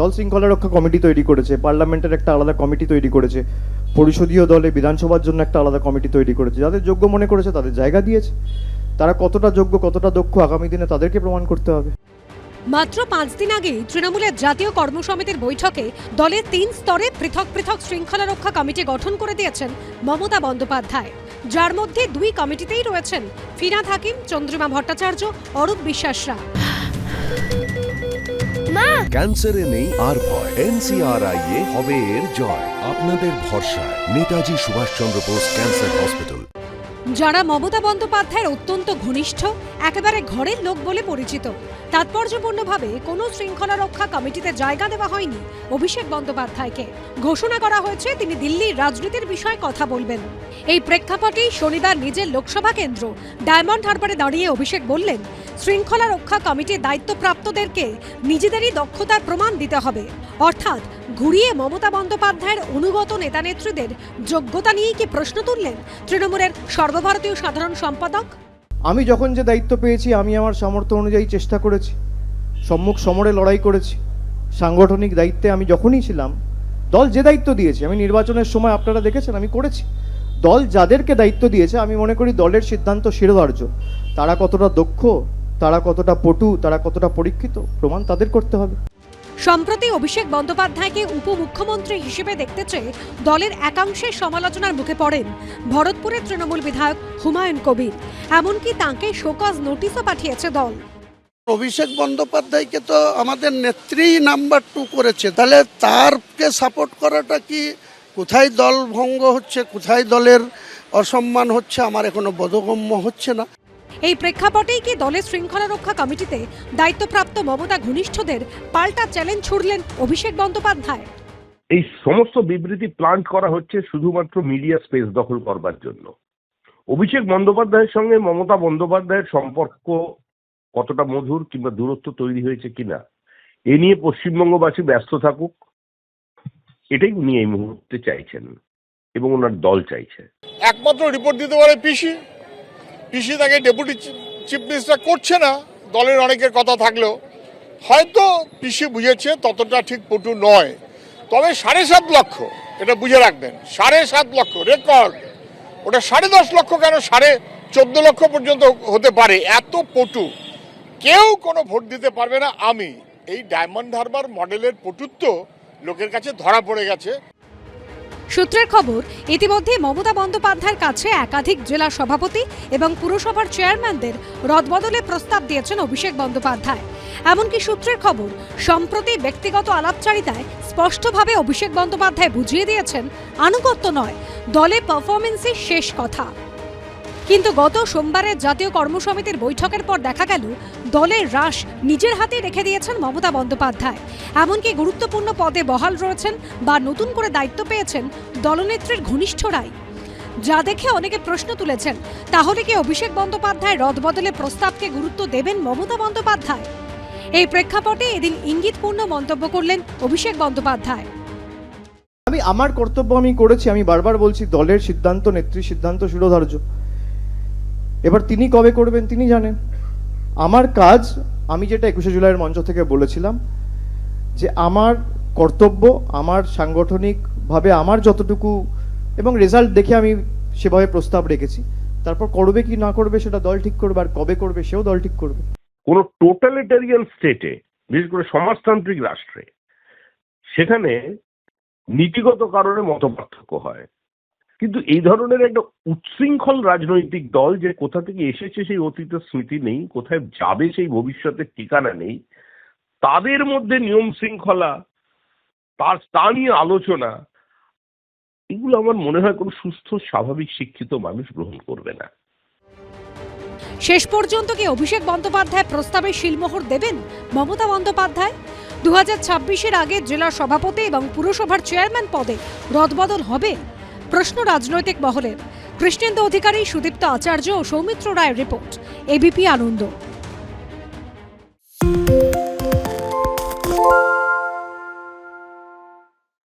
দল শৃঙ্খলা রক্ষা কমিটি তৈরি করেছে, পার্লামেন্টের একটা আলাদা কমিটি তৈরি করেছে, পরিষদীয় দলে বিধানসভার জন্য একটা আলাদা কমিটি তৈরি করেছে। যাদের যোগ্য মনে করেছে তাদের জায়গা দিয়েছে। তারা কতটা যোগ্য, কতটা দক্ষ আগামী দিনে তাদেরকে প্রমাণ করতে হবে। মাত্র পাঁচ দিন আগেই তৃণমূলের জাতীয় কর্মসমিতির বৈঠকে দলের তিন স্তরে পৃথক পৃথক শৃঙ্খলা রক্ষা কমিটি গঠন করে দিয়েছেন মমতা বন্দ্যোপাধ্যায়। যার মধ্যে দুই কমিটিতেই রয়েছেন ফিরাদ হাকিম, চন্দ্রিমা ভট্টাচার্য, অরূপ বিশ্বাসরা। ক্যান্সারে নেই আর ভয়। এনসিআরআই এ হবে এর জয়। আপনাদের ভরসা নেতাজি সুভাষচন্দ্র বোস ক্যান্সার হসপিটাল। যারা মমতা বন্দ্যোপাধ্যায়ের অত্যন্ত ঘনিষ্ঠ একেবারে ঘরের লোক বলে পরিচিত তাৎপর্যপূর্ণভাবে কোনো শৃঙ্খলা রক্ষা কমিটিতে জায়গা দেওয়া হয়নি অভিষেক বন্দ্যোপাধ্যায়কে। ঘোষণা করা হয়েছে তিনি দিল্লির রাজনীতির বিষয়ে কথা বলবেন। এই প্রেক্ষাপটেই শনিবার নিজের লোকসভা কেন্দ্র ডায়মন্ড হারবারে দাঁড়িয়ে অভিষেক বললেন শৃঙ্খলা রক্ষা কমিটির দায়িত্বপ্রাপ্তদেরকে নিজেদেরই দক্ষতার প্রমাণ দিতে হবে। অর্থাৎ ঘুরিয়ে মমতা বন্দ্যোপাধ্যায়ের অনুগত নেতানেত্রীদের যোগ্যতা নিয়েই কি প্রশ্ন তুললেন তৃণমূলের সর্বভারতীয় সাধারণ সম্পাদক? আমি যখন যে দায়িত্ব পেয়েছি, আমি আমার সামর্থ্য অনুযায়ী চেষ্টা করেছি। সম্মুখ সমরে লড়াই করেছি। সাংগঠনিক দায়িত্বে আমি যখনই ছিলাম, দল যে দায়িত্ব দিয়েছে, আমি নির্বাচনের সময় আপনারা দেখেছেন, আমি করেছি। দল যাদেরকে দায়িত্ব দিয়েছে, আমি মনে করি দলের সিদ্ধান্ত শিরোধার্য। তারা কতটা দক্ষ তারা কতটা পটু তারা কতটা পরীক্ষিত প্রমাণ তাদের করতে হবে। সম্প্রতি অভিষেক বন্দ্যোপাধ্যায়কে উপমুখ্যমন্ত্রী হিসেবে দেখতে চেয়ে দলের একাংশের সমালোচনার মুখে পড়েন ভরতপুরের তৃণমূল বিধায়ক হুমায়ুন কবির। এমনকি তাঁকে শোকজ নোটিশও পাঠিয়েছে দল। অভিষেক বন্দ্যোপাধ্যায়কে তো আমাদের নেত্রী নাম্বার টু করেছে। তাহলে তারকে সাপোর্ট করাটা কি? কোথায় দল ভঙ্গ হচ্ছে কোথায় দলের অসম্মান হচ্ছে আমার এখনও বোধগম্য হচ্ছে না। এই প্রেক্ষাপটেই কি দলের শৃঙ্খলা রক্ষা কমিটিতে দায়িত্বপ্রাপ্ত মমতা ঘনিষ্ঠদের পাল্টা চ্যালেঞ্জ ছুড়লেন অভিষেক বন্দ্যোপাধ্যায়? এই সমস্ত বিবৃতি প্লান্ট করা হচ্ছে শুধুমাত্র মিডিয়া স্পেস দখল করবার জন্য। অভিষেক বন্দ্যোপাধ্যায়ের সঙ্গে মমতা বন্দ্যোপাধ্যায়ের সম্পর্ক কতটা মধুর কিংবা দূরত্ব তৈরি হয়েছে কিনা এ নিয়ে পশ্চিমবঙ্গবাসী ব্যস্ত থাকুক। এটাই উনি এই মুহূর্তে চাইছেন এবং ওনার দল চাইছে। একমাত্র রিপোর্ট দিতে পারে পিসি। পিসি তাকে ডেপুটি চিফ মিনিস্টার করছে না, দলের অনেকের কথা থাকলেও। হয়তো পিসি বুঝেছে ততটা ঠিক পটু নয়। তবে সাড়ে সাত লক্ষ, এটা বুঝে রাখবেন, সাড়ে সাত লক্ষ, রেকর্ড। ওটা সাড়ে দশ লক্ষ কেন সাড়ে চোদ্দ লক্ষ পর্যন্ত হতে পারে, এত পটু। কেউ কোনো ভোট দিতে পারবে না, আমি। এই ডায়মন্ড হারবার মডেলের পটুত্ব লোকের কাছে ধরা পড়ে গেছে। সূত্রের খবর, ইতিমধ্যে মমতা বন্দ্যোপাধ্যায়ের কাছে একাধিক জেলা সভাপতি এবং পুরসভার চেয়ারম্যানদের রদবদলে প্রস্তাব দিয়েছেন অভিষেক বন্দ্যোপাধ্যায়। এমনকি সূত্রের খবর, সম্প্রতি ব্যক্তিগত আলাপচারিতায় স্পষ্টভাবে অভিষেক বন্দ্যোপাধ্যায় বুঝিয়ে দিয়েছেন, আনুগত্য নয়, দলে পারফরমেন্সই শেষ কথা। কিন্তু গত সোমবারের জাতীয় কর্মসমিতির বৈঠকের পর দেখা গেল, দলের হ্রাস নিজের হাতে রেখে দিয়েছেন মমতা বন্দ্যোপাধ্যায়। এমনকি গুরুত্বপূর্ণ পদে বহাল রয়েছেন বা নতুন করে দায়িত্ব পেয়েছেন দলনেত্রীর ঘনিষ্ঠরাই যা দেখে অনেকে প্রশ্ন তুলেছেন, তাহলে কি অভিষেক বন্দ্যোপাধ্যায় রদবদলে প্রস্তাবকে গুরুত্ব দেবেন মমতা বন্দ্যোপাধ্যায়? এই প্রেক্ষাপটে এদিন ইঙ্গিতপূর্ণ মন্তব্য করলেন অভিষেক বন্দ্যোপাধ্যায়। আমি, আমার কর্তব্য আমি করেছি, আমি বারবার বলছি দলের সিদ্ধান্ত, নেত্রীর সিদ্ধান্ত শিরোধার্য এবার তিনি কবে করবেন তিনি জানেন। আমার কাজ, আমি যেটা একুশে জুলাইয়ের মঞ্চ থেকে বলেছিলাম, যে আমার কর্তব্য, আমার সাংগঠনিকভাবে আমার যতটুকু এবং রেজাল্ট দেখে আমি সেভাবে প্রস্তাব রেখেছি। তারপর করবে কি না করবে সেটা দল ঠিক করবে আর কবে করবে সেও দল ঠিক করবে। কোনো টোটালিটারিয়ান স্টেটে, বিশেষ করে সমাজতান্ত্রিক রাষ্ট্রে, সেখানে নীতিগত কারণে মতপার্থক্য হয়। কিন্তু এই ধরনের একটা উচ্ছৃঙ্খল রাজনৈতিক দল যে কোথা থেকে এসেছে সেই অতীতের স্মৃতি নেই, কোথায় যাবে সেই ভবিষ্যতের ঠিকানা নেই, তাদের মধ্যে নিয়ম শৃঙ্খলা, তার তা নিয়ে আলোচনা, এগুলো আমার মনে হয় কোনো সুস্থ, স্বাভাবিক, শিক্ষিত মানুষ গ্রহণ করবে না। শেষ পর্যন্ত কি অভিষেক বন্দ্যোপাধ্যায় প্রস্তাবে শিলমোহর দেবেন মমতা বন্দ্যোপাধ্যায়? দু হাজার আগে জেলা সভাপতি এবং পুরসভার চেয়ারম্যান পদে রদবদল হবে প্রশ্ন রাজনৈতিক মহলের। কৃষ্ণেন্দু অধিকারী সুদীপ্ত আচার্য ও সৌমিত্র রায়ের রিপোর্ট। এবিপি আনন্দ।